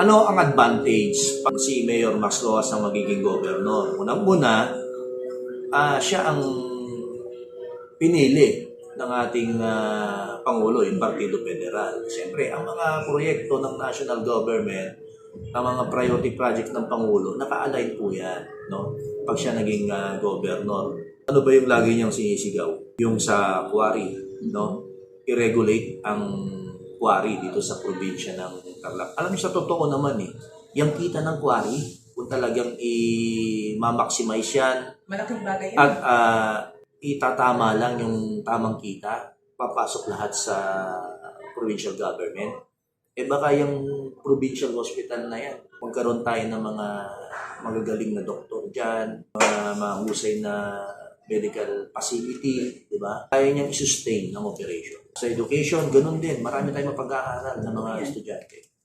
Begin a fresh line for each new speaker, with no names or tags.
Ano ang advantage pag si Mayor Max Rojas ang magiging governor? Unang-una, ah, siya ang pinili ng ating ah, Pangulo, yung Partido Federal. Siyempre, ang mga proyekto ng national government, ang mga priority project ng Pangulo, naka-align po yan, no? Pag siya naging ah, governor. Ano ba yung lagi niyang sinisigaw? Yung sa quarry, no? I-regulate ang quarry dito sa probinsya ng Tarlac. Alam niyo sa totoo naman eh, yung kita ng quarry, kung talagang i-maximize yan,
Malaking bagay yun.
at ah, itatama lang yung tamang kita, papasok lahat sa provincial government. Eh baka yung provincial hospital na yan, magkaroon tayo ng mga magagaling na doktor dyan, mga mahusay na medical facility, di ba? Kaya niyang i-sustain ng operation. Sa education, ganun din. Marami tayong mapag-aaral ng mga estudyante.